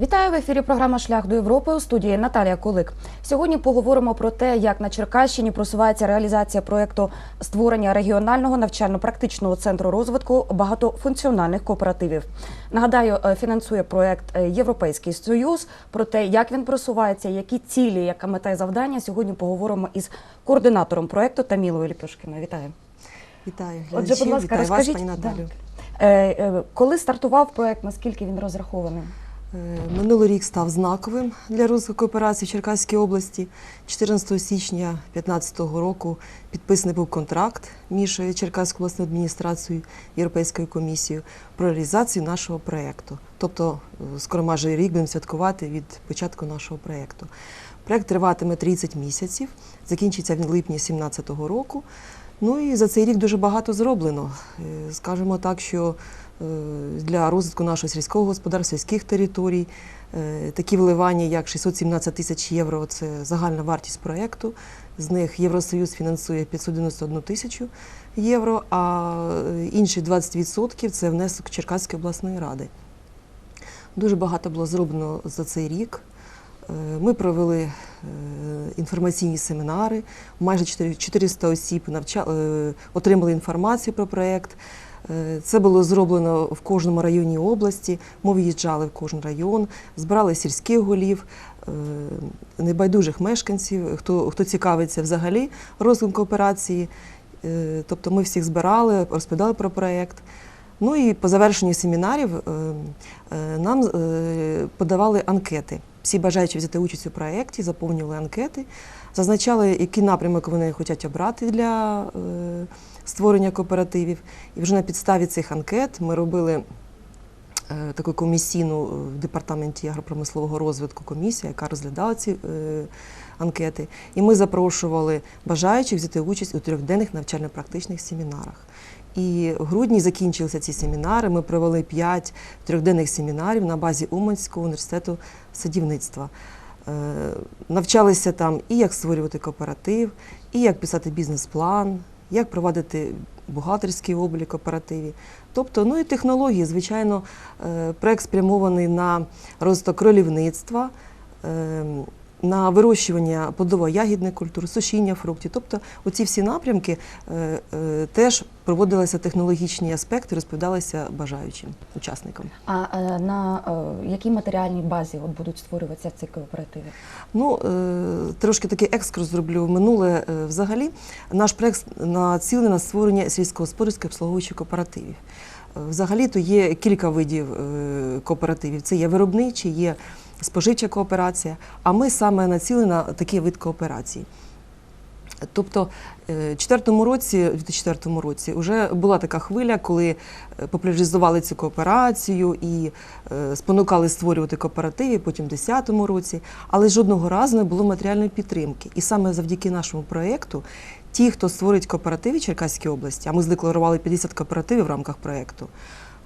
Вітаю в ефірі. Програма Шлях до Європи у студії Наталія Кулик. Сьогодні поговоримо про те, як на Черкащині просувається реалізація проєкту створення регіонального навчально-практичного центру розвитку багатофункціональних кооперативів. Нагадаю, е, фінансує проєкт е, Європейський Союз. Про те, як він просувається, які цілі, яка мета і завдання. Сьогодні поговоримо із координатором проєкту Тамілою Ліпюшкіною. Вітаю. Вітаю Отже, будь ласка, вітаю вас, пані Наталю. Е, коли стартував проєкт, наскільки він розрахований? Е, Минулий рік став знаковим для розвитку кооперації в Черкаській області. 14 січня 2015 року підписаний був контракт між Черкаською обласною адміністрацією і Європейською комісією про реалізацію нашого проєкту. Тобто, е, скоро майже рік будемо святкувати від початку нашого проєкту. Проєкт триватиме 30 місяців, закінчиться в липні 2017 року. Ну і за цей рік дуже багато зроблено. Е, Скажімо так, що для розвитку нашого сільського господарства, сільських територій е, такі вливання, як 617 тисяч євро це загальна вартість проєкту. З них Євросоюз фінансує 591 тисячу євро, а е, інші 20% це внесок Черкаської обласної ради. Дуже багато було зроблено за цей рік. Е, Ми провели е, інформаційні семінари, майже 4 400 осіб навча... е, отримали інформацію про проєкт. Е, Це було зроблено в кожному районі області. Ми виїжджали в кожен район, збирали сільських голів, е, небайдужих мешканців, хто, хто цікавиться взагалі розвитком кооперації. Е, Тобто ми всіх збирали, розповідали про проєкт. Ну і по завершенню семінарів нам подавали анкети. Всі бажаючі взяти участь у проєкті, заповнювали анкети, зазначали, який напрямок вони хочуть обрати для е, створення кооперативів. І вже на підставі цих анкет ми робили е, таку комісійну е, в департаменті агропромислового розвитку комісія, яка розглядала ці анкети. І ми запрошували бажаючих взяти участь у трьохденних навчально-практичних семінарах. І в грудні закінчилися ці семінари. Ми провели п'ять трьохденних семінарів на базі Уманського університету садівництва. Е, Навчалися там і як створювати кооператив, і як писати бізнес-план, як проводити бухгалтерський облік кооперативів. Тобто, ну і технології, звичайно, е, проект спрямований на розвиток кролівництва, е, на вирощування плодово-ягідних культур, сушіння фруктів. Тобто, оці всі напрямки е, е, теж проводилися технологічні аспекти, розповідалися бажаючим учасникам. А е, на якій матеріальній базі от будуть створюватися ці кооперативи? Ну, трошки такий екскурс зроблю в минуле. Взагалі, наш проект націлений на створення сільськогосподарських обслуговуючих кооперативів. Е, Взагалі-то є кілька видів кооперативів. Це є виробничі, є споживча кооперація, а ми саме націлені на такий вид кооперації. Тобто, е, в 2004 році, в 2004 році вже була така хвиля, коли е, популяризували цю кооперацію і е, спонукали створювати кооперативи, потім в 2010 році, але жодного разу не було матеріальної підтримки. І саме завдяки нашому проєкту ті, хто створить кооперативи Черкаській області, а ми задекларували 50 кооперативів в рамках проєкту,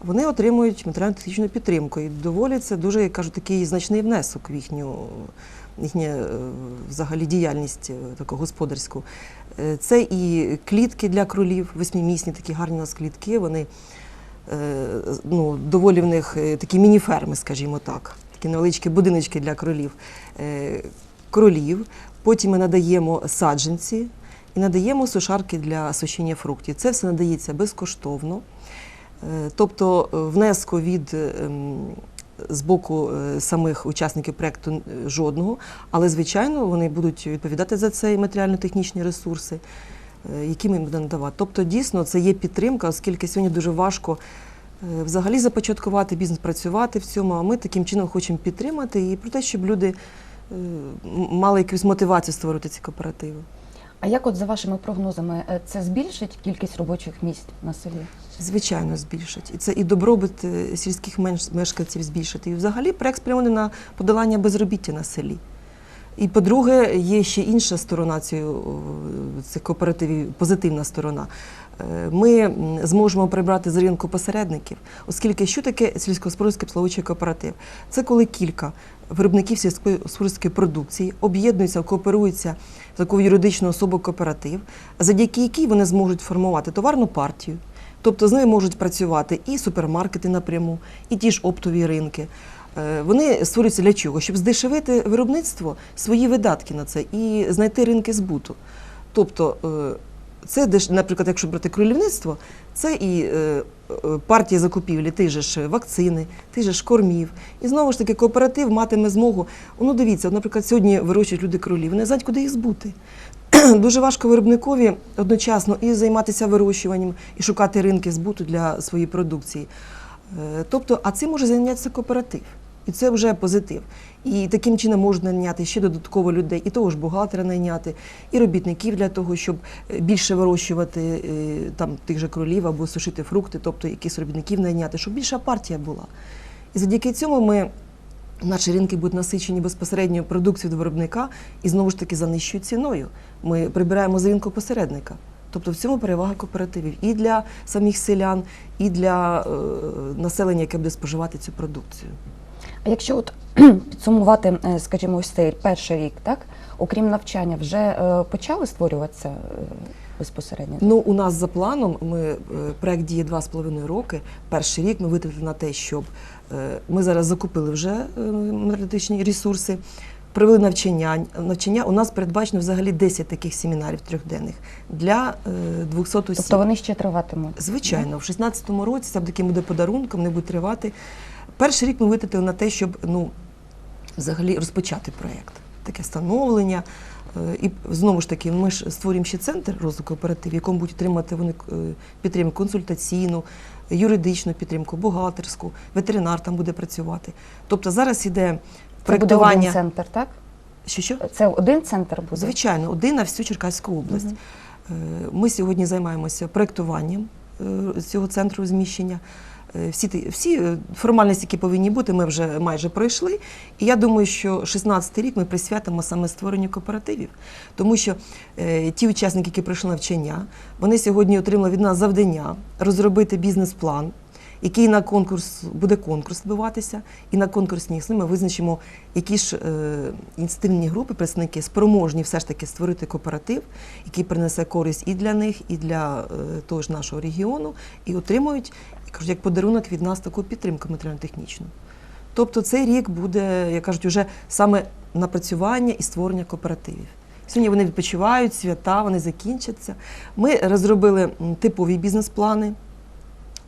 вони отримують матеріально-технічну підтримку. І доволі це дуже, як кажуть, такий значний внесок в їхню їхню е, взагалі діяльність е, таку господарську. Е, Це і клітки для кролів, восьмимісні, такі гарні у нас клітки. Вони ну, доволі в них такі міні-ферми, скажімо так, такі невеличкі будиночки для кролів. Кролів. Потім ми надаємо саджанці і надаємо сушарки для сушіння фруктів. Це все надається безкоштовно. Е, Тобто е, внеску від ем, з боку е, самих учасників проєкту е, жодного, але звичайно вони будуть відповідати за це і матеріально-технічні ресурси, е, які ми їм будемо надавати. Тобто, дійсно, це є підтримка, оскільки сьогодні дуже важко е, взагалі започаткувати бізнес, працювати в цьому. А ми таким чином хочемо підтримати і про те, щоб люди е, мали якусь мотивацію створити ці кооперативи. А як от за вашими прогнозами е, це збільшить кількість робочих місць на селі? Звичайно, збільшить. І це і добробут е, сільських мешканців збільшити. І взагалі проект спрямований на подолання безробіття на селі. І по-друге, є ще інша сторона цих кооперативів, позитивна сторона. Е, Ми зможемо прибрати з ринку посередників, оскільки що таке сільськогосподарський обслуговуючий кооператив? Це коли кілька виробників сільськогосподарської продукції об'єднуються, кооперуються в таку юридичну особу кооператив, завдяки якій вони зможуть формувати товарну партію. Тобто з ними можуть працювати і супермаркети напряму, і ті ж оптові ринки. Е, Вони створюються для чого? Щоб здешевити виробництво, свої видатки на це і знайти ринки збуту. Тобто, е, це, наприклад, якщо брати кролівництво, це і е, е, партія закупівлі же ж вакцини, тих же ж кормів. І знову ж таки, кооператив матиме змогу. Ну, дивіться, наприклад, сьогодні вирощують люди кролів, вони знають, куди їх збути. Дуже важко виробникові одночасно і займатися вирощуванням, і шукати ринки збуту для своєї продукції. Е, Тобто, а цим може зайнятися кооператив. І це вже позитив. І таким чином можна найняти ще додатково людей, і того ж бухгалтера найняти, і робітників для того, щоб е, більше вирощувати е, там тих же кролів або сушити фрукти, тобто якихось робітників найняти, щоб більша партія була. І завдяки цьому ми. Наші ринки будуть насичені безпосередньо продукцією до виробника і знову ж таки за нижчою ціною. Ми прибираємо з ринку посередника. Тобто в цьому перевага кооперативів і для самих селян, і для е, населення, яке буде споживати цю продукцію. А якщо от підсумувати, е, скажімо, ось цей перший рік, так окрім навчання, вже е, почали створюватися е, безпосередньо? Ну, у нас за планом ми проект діє два з половиною роки. Перший рік ми витратили на те, щоб ми зараз закупили вже енергетичні ресурси, провели навчання. Навчання у нас передбачено взагалі 10 таких семінарів трьохденних для е, 200 осіб. Тобто вони ще триватимуть? Звичайно, в 16-му році це таким буде подарунком, не буде тривати. Перший рік ми витратили на те, щоб ну, взагалі розпочати проєкт. Таке становлення. Е, І знову ж таки, ми ж створюємо ще центр розвитку кооперативів, в якому будуть отримати вони е, підтримку консультаційну, юридичну підтримку, бухгалтерську, ветеринар там буде працювати. Тобто зараз іде Це буде один центр, так? Що що? Це один центр буде? Звичайно, один на всю Черкаську область. Е, Ми сьогодні займаємося проєктуванням цього центру розміщення. Е, Всі, всі е, формальності, які повинні бути, ми вже майже пройшли. І я думаю, що 16-й рік ми присвятимо саме створенню кооперативів. Тому що е, ті учасники, які пройшли навчання, вони сьогодні отримали від нас завдання розробити бізнес-план, який на конкурс буде конкурс відбуватися, і на конкурсній основі ми визначимо, які ж е, ініціативні групи, представники спроможні все ж таки створити кооператив, який принесе користь і для них, і для е, того ж нашого регіону, і отримують кажуть, як подарунок від нас таку підтримку матеріально-технічну. Тобто цей рік буде, як кажуть, уже саме напрацювання і створення кооперативів. Сьогодні вони відпочивають, свята, вони закінчаться. Ми розробили типові бізнес-плани.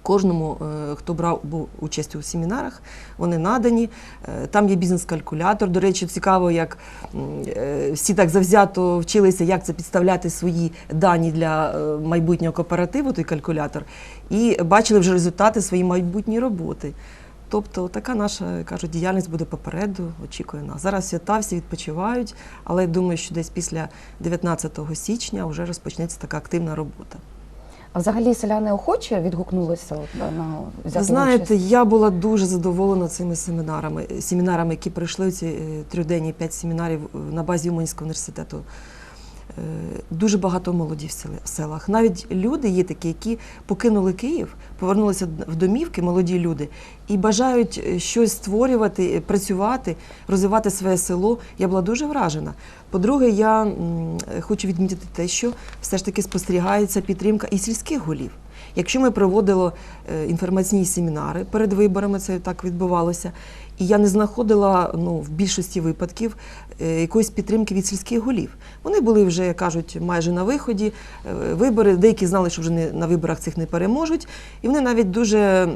Кожному, е, хто брав участь у семінарах, вони надані. Е, Там є бізнес-калькулятор. До речі, цікаво, як е, всі так завзято вчилися, як це підставляти свої дані для майбутнього кооперативу, той калькулятор, і бачили вже результати своєї майбутньої роботи. Тобто така наша кажуть, діяльність буде попереду, очікує нас. Зараз свята всі відпочивають, але я думаю, що десь після 19 січня вже розпочнеться така активна робота. А взагалі селяни охоче відгукнулися от, на взяти Ви знаєте, участь? я була дуже задоволена цими семінарами, семінарами, які пройшли ці триденні п'ять семінарів е, на базі Уманського університету. Е, Дуже багато молоді в селах. Навіть люди є такі, які покинули Київ, повернулися в домівки, молоді люди, і бажають е, щось створювати, е, працювати, розвивати своє село. Я була дуже вражена. По-друге, я хочу відмітити те, що все ж таки спостерігається підтримка і сільських голів. Якщо ми проводили е, інформаційні семінари перед виборами, це так відбувалося, і я не знаходила ну, в більшості випадків е, якоїсь підтримки від сільських голів. Вони були вже, як кажуть, майже на виході. е, Вибори, деякі знали, що вже не, на виборах цих не переможуть, і вони навіть дуже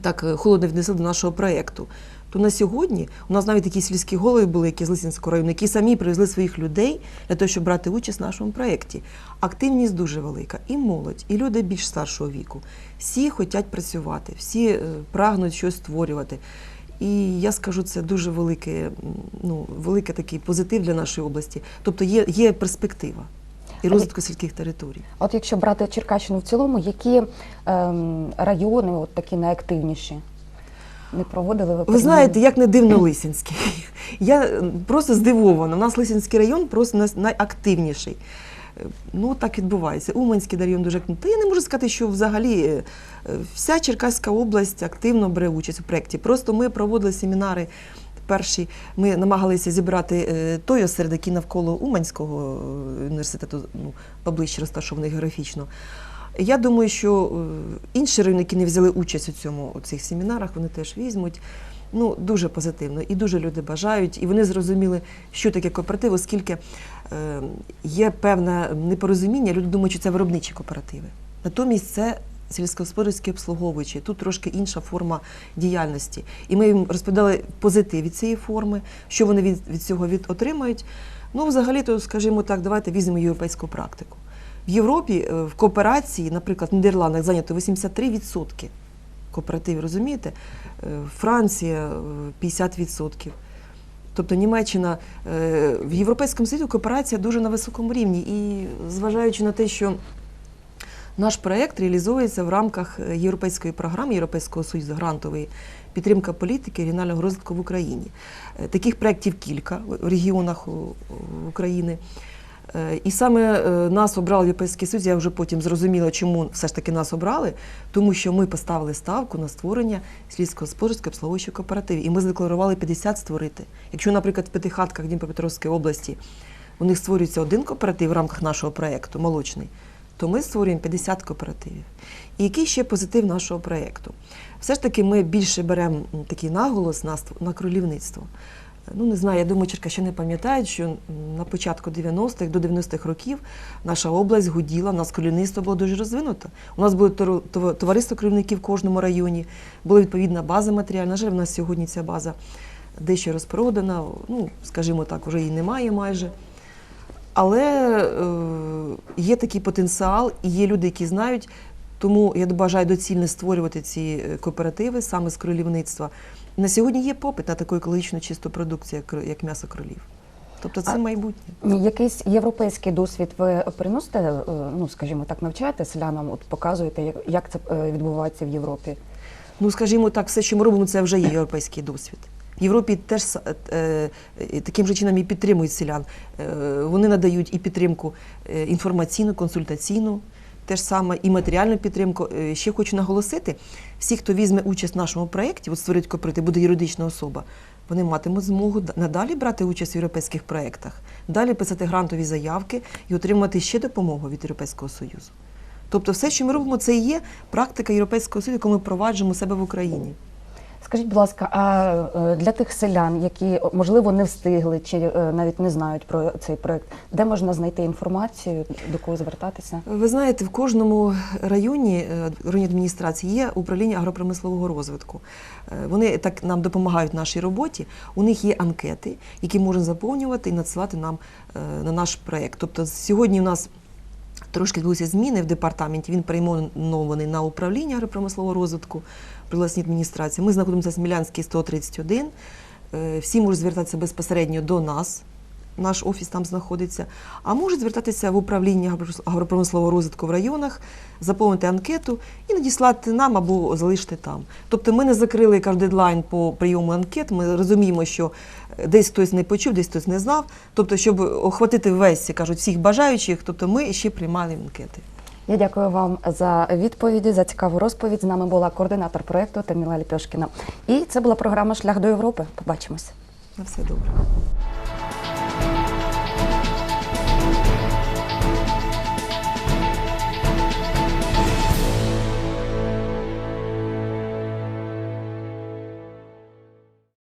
так холодно віднесли до нашого проєкту. То на сьогодні у нас навіть такі сільські голови були, які з Лисинського району, які самі привезли своїх людей для того, щоб брати участь в нашому проєкті. Активність дуже велика, і молодь, і люди більш старшого віку. Всі хочуть працювати, всі е, прагнуть щось створювати. І я скажу, це дуже великий, ну, великий такий позитив для нашої області. Тобто є, є перспектива і розвитку сільських територій. От якщо брати Черкащину в цілому, які ем, райони от такі найактивніші? Не проводили ви Ви знаєте, як не дивно Лисинський. Я просто здивована. У нас Лисинський район просто найактивніший. Е, Ну, так відбувається. Уманський район дуже активний. Та я не можу сказати, що взагалі е, вся Черкаська область активно бере участь у проєкті. Просто ми проводили семінари. Перші ми намагалися зібрати е, той осеред, який навколо Уманського університету, ну, поближче розташований географічно. Я думаю, що е, інші райони, які не взяли участь у цьому у цих семінарах, вони теж візьмуть. ну, дуже позитивно і дуже люди бажають, і вони зрозуміли, що таке кооператив, оскільки е, є певне непорозуміння, люди думають, що це виробничі кооперативи. Натомість це сільськогосподарські обслуговуючі, тут трошки інша форма діяльності. І ми їм розповідали позитив від цієї форми, що вони від, від цього від, отримають. Ну, взагалі, то, скажімо так, давайте візьмемо європейську практику. В Європі е, в кооперації, наприклад, в Нідерландах зайнято 83% кооперативів, розумієте? Е, Франція е, 50%. Тобто Німеччина е, в Європейському світі кооперація дуже на високому рівні. І зважаючи на те, що наш проєкт реалізується в рамках е, європейської програми Європейського Союзу грантової підтримка політики регіонального розвитку в Україні. Е, Таких проєктів кілька в регіонах України. Е, І саме е, нас обрали Європейський Союз, я вже потім зрозуміла, чому все ж таки нас обрали, тому що ми поставили ставку на створення сільськогосподарської обслуговуючої кооперативів. І ми задекларували 50 створити. Якщо, наприклад, в П'ятихатках Дніпропетровської області у них створюється один кооператив в рамках нашого проєкту молочний, то ми створюємо 50 кооперативів. І який ще позитив нашого проєкту? Все ж таки ми більше беремо такий наголос на, на кролівництво. Ну, не знаю, я думаю, черкащани пам'ятають, що на початку 90-х до 90-х років наша область гуділа, у нас кролівництво було дуже розвинуто. У нас було товариство кролівників в кожному районі, була відповідна база матеріальна. На жаль, в нас сьогодні ця база дещо розпродана, ну, скажімо так, вже її немає майже. Але е, є такий потенціал, і є люди, які знають. Тому я бажаю доцільно створювати ці е, кооперативи саме з кролівництва. На сьогодні є попит на таку екологічно чисту продукцію, як, як м'ясо кролів. Тобто це А- майбутнє. Якийсь європейський досвід ви приносите, е, ну скажімо так, навчаєте селянам, от показуєте, як- це е, відбувається в Європі? Ну, скажімо так, все, що ми робимо, це вже є європейський досвід. В Європі теж е, таким же чином і підтримують селян. Вони надають і підтримку інформаційну, консультаційну, теж саме і матеріальну підтримку. Е, Ще хочу наголосити: всі, хто візьме участь в нашому проєкті, от створить кооператив, буде юридична особа. Вони матимуть змогу надалі брати участь в європейських проєктах, далі писати грантові заявки і отримати ще допомогу від Європейського Союзу. Тобто, все, що ми робимо, це і є практика Європейського Союзу, яку ми впроваджуємо себе в Україні. Скажіть, будь ласка, а е, для тих селян, які можливо не встигли чи е, навіть не знають про цей проект, де можна знайти інформацію, до кого звертатися? Ви знаєте, в кожному районі е, районній адміністрації є управління агропромислового розвитку. Вони так нам допомагають в нашій роботі. У них є анкети, які можна заповнювати і надсилати нам на наш проєкт. Тобто сьогодні у нас трошки відбулися зміни в департаменті. Він перейменований на управління агропромислового розвитку при власній адміністрації. Ми знаходимося в Смілянській 131. Е, Всі можуть звертатися безпосередньо до нас. Наш офіс там знаходиться. А можуть звертатися в управління агропромислового розвитку в районах, заповнити анкету і надіслати нам або залишити там. Тобто ми не закрили кажу, дедлайн по прийому анкет. Ми розуміємо, що десь хтось не почув, десь хтось не знав. Тобто, щоб охватити весь кажуть, всіх бажаючих, тобто ми ще приймали анкети. Я дякую вам за відповіді, за цікаву розповідь. З нами була координатор проекту Таміла Ліпьошкіна. І це була програма Шлях до Європи. Побачимось. На все добре.